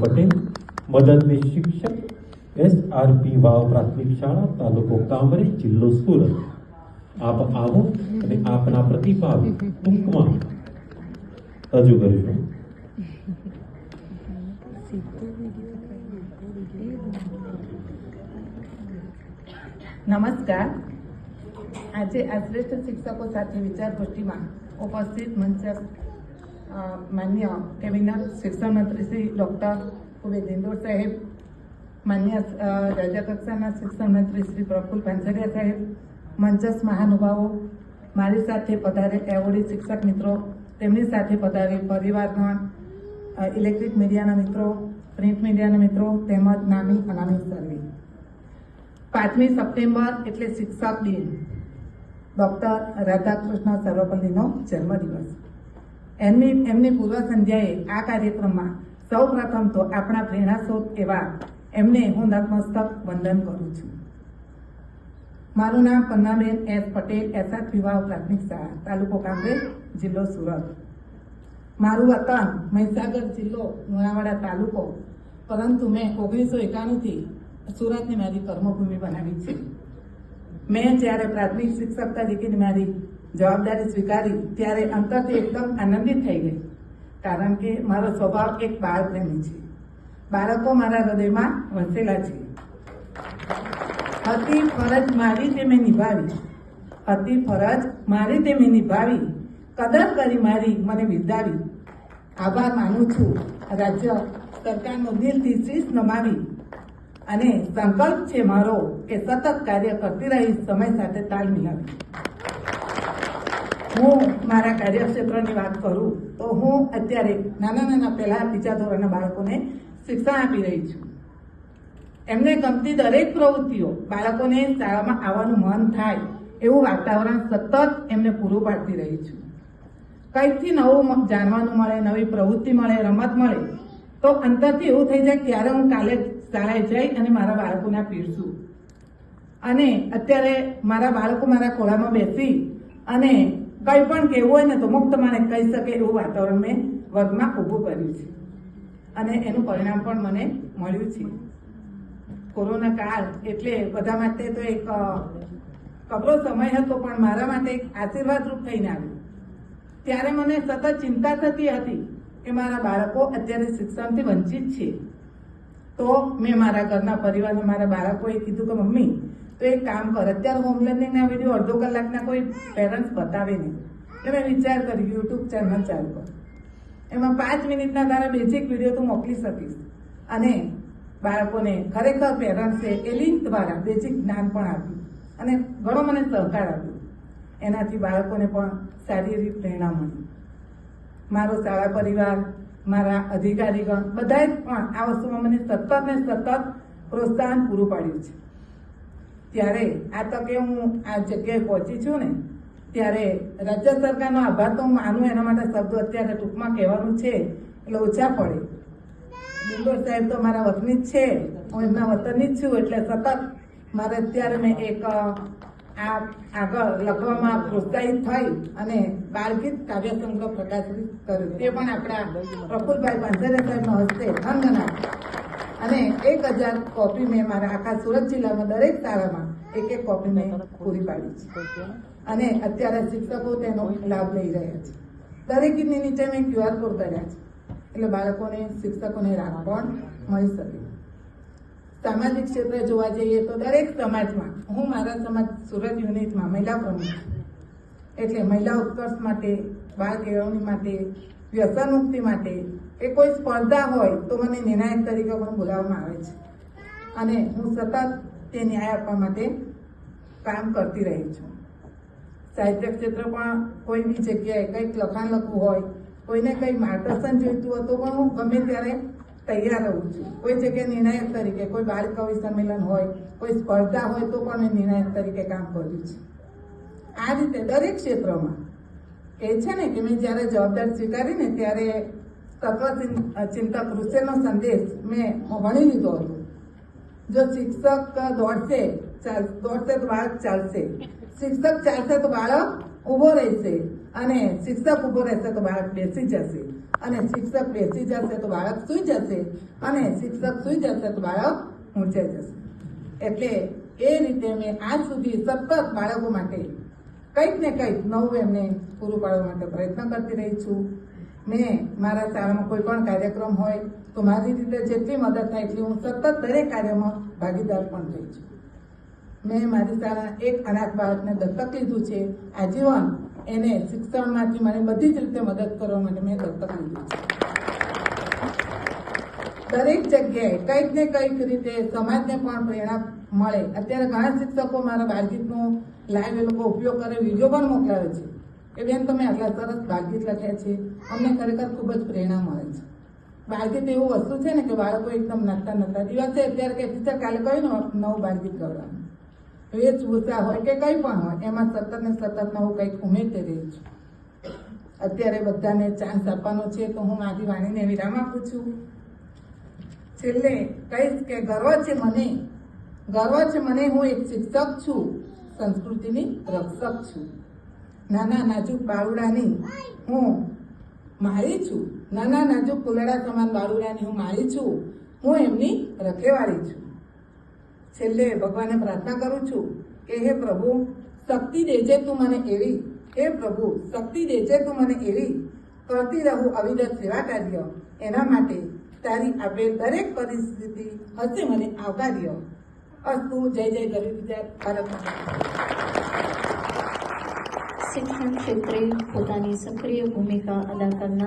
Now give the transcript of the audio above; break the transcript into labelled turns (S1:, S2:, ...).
S1: પટેલ મદદનીશ શિક્ષક S R P વાવ પ્રાથમિક શાળા તાલુકો કામરે જિલ્લો સુરત. આપ આવો અને આપના પ્રતિભાવ ટૂંકમાં રજૂ કરીશું.
S2: નમસ્કાર. આજે આ શ્રેષ્ઠ શિક્ષકો સાથે વિચાર ગોષ્ઠીમાં ઉપસ્થિત મંચ અ, માન્ય કેબિનેટ શિક્ષણ મંત્રી શ્રી ડૉક્ટર દિંડોર સાહેબ માન્ય અ, રાજ્ય કક્ષાના શિક્ષણ મંત્રી શ્રી પ્રફુલ પાનસરિયા સાહેબ મંચસ મહાનુભાવો મારી સાથે પધારે એવોર્ડી શિક્ષક મિત્રો તેમની સાથે પધારે પરિવારગણ ઇલેક્ટ્રિક મીડિયાના મિત્રો પ્રિન્ટ મીડિયાના મિત્રો તેમજ નામી અનામી સર્વે પાંચમી સપ્ટેમ્બર એટલે શિક્ષક દિન. ડૉક્ટર રાધાકૃષ્ણ સર્વપલ્લીનો જન્મદિવસ. એમની એમની પૂર્વ સંધ્યાએ આ કાર્યક્રમમાં સૌ પ્રથમ તો આપણા પ્રેરણાસ્ત્રોત એવા એમને હું નતમસ્તક વંદન કરું છું. મારું નામ પન્નાબેન એસ પટેલ, એસઆર વિવાહ પ્રાથમિક શાળા, તાલુકો કાંગ્રેસ જિલ્લો સુરત. મારું વતન મહીસાગર જિલ્લો, લુણાવાડા તાલુકો, પરંતુ મેં ઓગણીસો એકાણુંથી સુરતને મારી કર્મભૂમિ બનાવી છે. મેં જ્યારે પ્રાથમિક શિક્ષક તરીકેની મારી જવાબદારી સ્વીકારી ત્યારે અંતરથી એકદમ આનંદિત થઈ ગઈ. કારણ કે મારો સ્વભાવ એક બાળ છે. બાળકો મારા હૃદયમાં વસેલા છે. હતી ફરજ મારી તે મેં નિભાવી. હતી ફરજ મારી તે મેં નિભાવી. કદર કરી મારી, મને વિદાવી આભાર માનું છું. રાજ્ય સરકારનો દિલથી શીશ નમાવી. અને સંકલ્પ છે મારો કે સતત કાર્ય કરતી રહી, સમય સાથે તાલ મિલાવી. હું મારા કાર્યક્ષેત્રની વાત કરું, તો હું અત્યારે નાના નાના પહેલાં બીજા ધોરણના બાળકોને શિક્ષણ આપી રહી છું. એમને ગમતી દરેક પ્રવૃત્તિઓ બાળકોને શાળામાં આવવાનું મન થાય એવું વાતાવરણ સતત એમને પૂરું પાડતી રહી છું. કંઈકથી નવું જાણવાનું મળે, નવી પ્રવૃત્તિ મળે, રમત મળે, તો અંતરથી એવું થઈ જાય ત્યારે હું કાલે શાળાએ જઈ અને મારા બાળકોને પીરશું અને અત્યારે મારા બાળકો મારા ખોળામાં બેસી અને કંઈ પણ કહેવું હોય ને તો મુક્ત મને કહી શકે એવું વાતાવરણ મેં વર્ગમાં ઊભું કર્યું છે. અને એનું પરિણામ પણ મને મળ્યું છે. કોરોના કાળ એટલે બધા માટે તો એક કબરો સમય હતો, પણ મારા માટે એક આશીર્વાદરૂપ થઈને આવ્યું. ત્યારે મને સતત ચિંતા થતી હતી કે મારા બાળકો અત્યારે શિક્ષણથી વંચિત છે. તો મેં મારા ઘરના પરિવારને, મારા બાળકોએ કીધું કે, મમ્મી તો એક કામ કર, અત્યારે હોમ લર્નિંગના વીડિયો અડધો કલાકના કોઈ પેરેન્ટ્સ બતાવે નહીં. એટલે મેં વિચાર કર્યો યુટ્યુબ ચેનલ ચાલુ કર. એમાં પાંચ મિનિટના તારા બેઝિક વીડિયો તું મોકલી શકીશ. અને બાળકોને ખરેખર પેરેન્ટ્સે એ લિંક દ્વારા બેઝિક જ્ઞાન પણ આપ્યું અને ઘણો મને સહકાર આપ્યો. એનાથી બાળકોને પણ સારી એવી પ્રેરણા મળી. મારો શાળા પરિવાર, મારા અધિકારીગણ બધાએ પણ આ વસ્તુમાં મને સતત ને સતત પ્રોત્સાહન પૂરું પાડ્યું છે. ત્યારે આ તકે હું આ જગ્યાએ પહોંચી છું ને, ત્યારે રાજ્ય સરકારનો આભાર તો માનું એના માટે શબ્દો અત્યારે ટૂંકમાં કહેવાનું છે, એટલે ઓછા પડે. ડુંગર સાહેબ તો મારા વતની જ છે, હું એમના વતનની જ છું, એટલે સતત મારે અત્યારે મેં એક આ આગળ લખવામાં પ્રોત્સાહિત થઈ અને બાળગીત કાવ્ય સંગ્રહ પ્રકાશિત કર્યો. તે પણ આપણા પ્રફુલભાઈ પાંસરે સાહેબના હસ્તે ધનગના અને એક હજાર કોપી મેં મારા આખા સુરત જિલ્લામાં દરેક શાળામાં એક એક કોપી મેં પૂરી પાડી છે. અને અત્યારે શિક્ષકો તેનો લાભ લઈ રહ્યા છે. દરેકની નીચે મેં ક્યુઆર કોડ કર્યા છે. એટલે બાળકોને, શિક્ષકોને રાહ પણ મળી શકે. સામાજિક ક્ષેત્રે જોવા જઈએ તો દરેક સમાજમાં, હું મારા સમાજ સુરત યુનિટમાં મહિલા પ્રમુખ એટલે મહિલા ઉત્કર્ષ માટે, બાળ કેળવણી માટે વ્યસન મુક્તિ માટે કે કોઈ સ્પર્ધા હોય તો મને નિર્ણાયક તરીકે પણ બોલાવવામાં આવે છે. અને હું સતત તે ન્યાય આપવા માટે કામ કરતી રહી છું. સાહિત્ય ક્ષેત્ર પણ કોઈ બી જગ્યાએ કંઈક લખાણ લખવું હોય, કોઈને કંઈ માર્ગદર્શન જોઈતું હોય તો પણ હું ગમે ત્યારે તૈયાર રહું છું. કોઈ જગ્યાએ નિર્ણાયક તરીકે, કોઈ બાળ કવિ સંમેલન હોય, કોઈ સ્પર્ધા હોય તો પણ મેં નિર્ણાયક તરીકે કામ કર્યું છે. આ રીતે દરેક ક્ષેત્રમાં એ છે ને કે મેં જ્યારે જવાબદારી સ્વીકારી ને ત્યારે તત્વ ચિંતક રુસેલનો સંદેશ મેં ભણી લીધો હતો. જો શિક્ષક દોડશે દોડશે તો બાળક ચાલશે. શિક્ષક ચાલશે તો બાળક ઊભો રહેશે અને શિક્ષક ઊભો રહેશે તો બાળક બેસી જશે. અને શિક્ષક બેસી જશે તો બાળક સૂઈ જશે અને શિક્ષક સૂઈ જશે તો બાળક ઊંચાઈ જશે. એટલે એ રીતે મેં આજ સુધી સતત બાળકો માટે કંઈક ને કંઈક નવું એમને પૂરું પાડવા માટે પ્રયત્ન કરતી રહી છું. મેં મારા શાળામાં કોઈ પણ કાર્યક્રમ હોય તો મારી રીતે જેટલી મદદ થાય એટલી હું સતત દરેક કાર્યમાં ભાગીદાર પણ થઈ છું. મેં મારી શાળા એક અનાથ બાળકને દત્તક લીધું છે. આજીવન એને શિક્ષણમાંથી મને બધી જ રીતે મદદ કરવા માટે મેં દત્તક લીધું છે. દરેક જગ્યાએ કંઈક ને કંઈક રીતે સમાજને પણ પ્રેરણા મળે. અત્યારે ઘણા શિક્ષકો મારા બાળગીતનો લાઈવ એ લોકો ઉપયોગ કરે વીડિયો પણ મોકલાવે છે. કે બેન, તમે આટલા સરસ ભાગ્યત લખ્યા છે. અમને ખરેખર ખૂબ જ પ્રેરણા મળે છે. બાળગીત એવું વસ્તુ છે ને કે બાળકો એકદમ નતા નતા દિવસે અત્યારે કે ટીચર કાલે કયું નવું બાળગીત ગવડાવવાનું વેશભૂષા હોય કે કંઈ પણ હોય, એમાં સતત ને સતત નવું કંઈક ઉમેરતી રહી છું. અત્યારે બધાને ચાન્સ આપવાનો છે, તો હું મારી વાણીને વિરામ આપું છું. છેલ્લે કહીશ કે, ગર્વ છે મને. ગર્વ છે મને, હું એક શિક્ષક છું. સંસ્કૃતિની રક્ષક છું. નાના નાજુક બાળુડાની હું માળી છું. નાના નાજુક કુલડા સમાન બાળુડાની હું માળી છું. હું એમની રખેવાળી છું. છેલ્લે ભગવાનને પ્રાર્થના કરું છું કે હે પ્રભુ, શક્તિ દેજે તું મને એવી. હે પ્રભુ, શક્તિ દેજે તું મને એવી. કરતી રહું અવિરત સેવા કાર્ય. એના માટે તારી આપેલ દરેક પરિસ્થિતિ હશે મને આવકાર્ય. અસ્તુ જય જય ગરીબ વિદ્યા ભારત.
S3: શિક્ષણ ક્ષેત્રે પોતાની સક્રિય ભૂમિકા અદા કરનાર